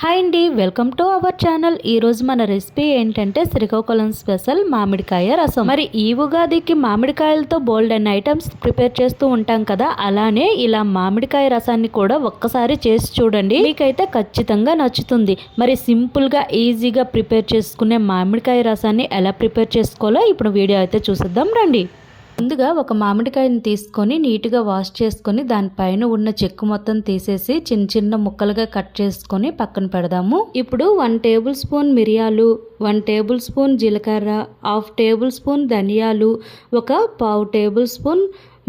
Hi అండి welcome to our channel. ఈరోజు మన రెసిపీ ఏంటంటే శ్రీకాకుళం స్పెషల్ మామిడికాయ రసం. మరి ఈ ఉగాదికి మామిడికాయలతో బోల్డ్ అండ్ ఐటమ్స్ ప్రిపేర్ చేస్తూ ఉంటాం కదా అలానే ఇలా మామిడికాయ రసాన్ని కూడా ఒక్కసారి చేసి చూడండి. మీకైతే ఖచ్చితంగా నచ్చుతుంది. మరి సింపుల్గా ఈజీగా ప్రిపేర్ చేసుకునే మామిడికాయ రసాన్ని ఎలా ప్రిపేర్ చేసుకోవాలో ఇప్పుడు వీడియో అయితే చూసిద్దాం రండి. ముందుగా ఒక మామిడికాయని తీసుకొని నీట్గా వాష్ చేసుకొని దానిపైన ఉన్న చెక్కు మొత్తం తీసేసి చిన్న చిన్న ముక్కలుగా కట్ చేసుకొని పక్కన పెడదాము. ఇప్పుడు వన్ టేబుల్ స్పూన్ మిరియాలు వన్ టేబుల్ స్పూన్ జీలకర్ర హాఫ్ టేబుల్ స్పూన్ ధనియాలు ఒక పావు టేబుల్ స్పూన్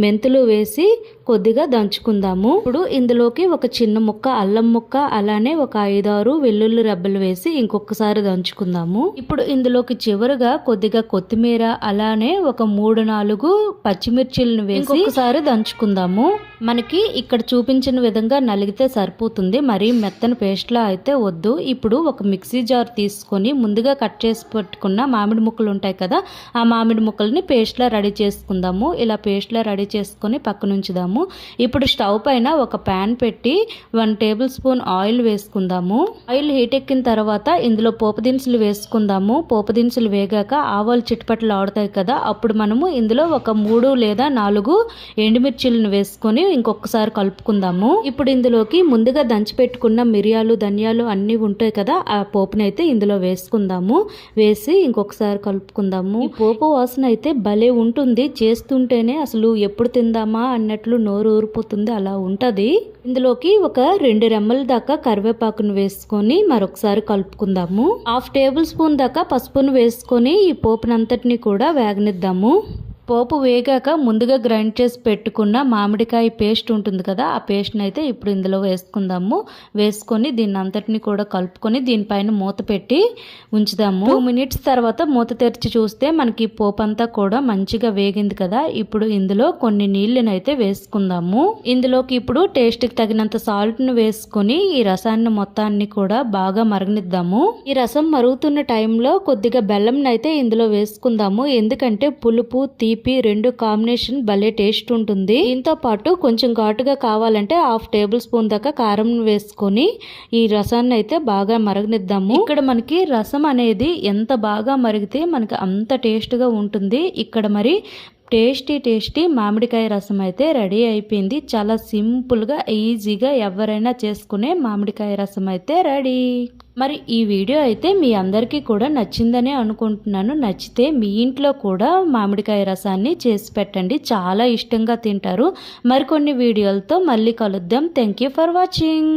మెంతులు వేసి కొద్దిగా దంచుకుందాము. ఇప్పుడు ఇందులోకి ఒక చిన్న ముక్క అల్లం ముక్క అలానే ఒక ఐదారు వెల్లుల్లి రెబ్బలు వేసి ఇంకొకసారి దంచుకుందాము. ఇప్పుడు ఇందులోకి చివరిగా కొద్దిగా కొత్తిమీర అలానే ఒక మూడు నాలుగు పచ్చిమిర్చిలను వేసి ఒకసారి దంచుకుందాము. మనకి ఇక్కడ చూపించిన విధంగా నలిగితే సరిపోతుంది. మరి మెత్తని పేస్ట్లా అయితే వద్దు. ఇప్పుడు ఒక మిక్సీ జార్ తీసుకొని ముందుగా కట్ చేసి పెట్టుకున్న మామిడి ముక్కలు ఉంటాయి కదా ఆ మామిడి ముక్కల్ని పేస్ట్లా రెడీ చేసుకుందాము. ఇలా పేస్ట్లా రెడీ చేసుకొని పక్కనుంచుదాము. ఇప్పుడు స్టవ్ పైన ఒక ప్యాన్ పెట్టి వన్ టేబుల్ స్పూన్ ఆయిల్ వేసుకుందాము. ఆయిల్ హీట్ ఎక్కిన తర్వాత ఇందులో పోపు దినుసులు వేసుకుందాము. పోపు దినుసులు వేగాక ఆవాలు చిట్టుపట్లు ఆడుతాయి కదా అప్పుడు మనము ఇందులో ఒక మూడు లేదా నాలుగు ఎండుమిర్చిలను వేసుకొని ఇంకొకసారి కలుపుకుందాము. ఇప్పుడు ఇందులోకి ముందుగా దంచి పెట్టుకున్న మిరియాలు ధనియాలు అన్నీ ఉంటాయి కదా ఆ పోపునైతే ఇందులో వేసుకుందాము. వేసి ఇంకొకసారి కలుపుకుందాము. పోపు వాసన అయితే భలే ఉంటుంది. చేస్తుంటేనే అసలు ఎప్పుడు తిందామా అన్నట్లు నోరు ఊరిపోతుంది అలా ఉంటుంది. ఇందులోకి ఒక రెండు రెమ్మల దాకా కరివేపాకును వేసుకొని మరొకసారి కలుపుకుందాము. హాఫ్ టేబుల్ స్పూన్ దాకా పసుపును వేసుకొని ఈ పోపునంతటిని కూడా వేగనిద్దాము. పోపు వేగాక ముందుగా గ్రైండ్ చేసి పెట్టుకున్న మామిడికాయ పేస్ట్ ఉంటుంది కదా ఆ పేస్ట్ని అయితే ఇప్పుడు ఇందులో వేసుకుందాము. వేసుకొని దీన్ని అంతటిని కూడా కలుపుకొని దీనిపైన మూత పెట్టి ఉంచుదాము. టూ మినిట్స్ తర్వాత మూత తెరిచి చూస్తే మనకి పోపు అంతా కూడా మంచిగా వేగింది కదా. ఇప్పుడు ఇందులో కొన్ని నీళ్ళని అయితే వేసుకుందాము. ఇందులోకి ఇప్పుడు టేస్ట్కి తగినంత సాల్ట్ను వేసుకొని ఈ రసాన్ని మొత్తాన్ని కూడా బాగా మరగనిద్దాము. ఈ రసం మరుగుతున్న టైంలో కొద్దిగా బెల్లం అయితే ఇందులో వేసుకుందాము. ఎందుకంటే పులుపు తీపి తీపి రెండు కాంబినేషన్ భలే టేస్ట్ ఉంటుంది. దీంతో పాటు కొంచెం ఘాటుగా కావాలంటే హాఫ్ టేబుల్ స్పూన్ దాకా కారం వేసుకొని ఈ రసాన్ని అయితే బాగా మరగనిద్దాము. ఇక్కడ మనకి రసం అనేది ఎంత బాగా మరిగితే మనకి అంత టేస్ట్గా ఉంటుంది. ఇక్కడ మరి టేస్టీ టేస్టీ మామిడికాయ రసం అయితే రెడీ అయిపోయింది. చాలా సింపుల్గా ఈజీగా ఎవరైనా చేసుకునే మామిడికాయ రసం అయితే రెడీ. మరి ఈ వీడియో అయితే మీ అందరికీ కూడా నచ్చిందనే అనుకుంటున్నాను. నచ్చితే మీ ఇంట్లో కూడా మామిడికాయ రసాన్ని చేసి పెట్టండి. చాలా ఇష్టంగా తింటారు. మరికొన్ని వీడియోలతో మళ్ళీ కలుద్దాం. Thank you for watching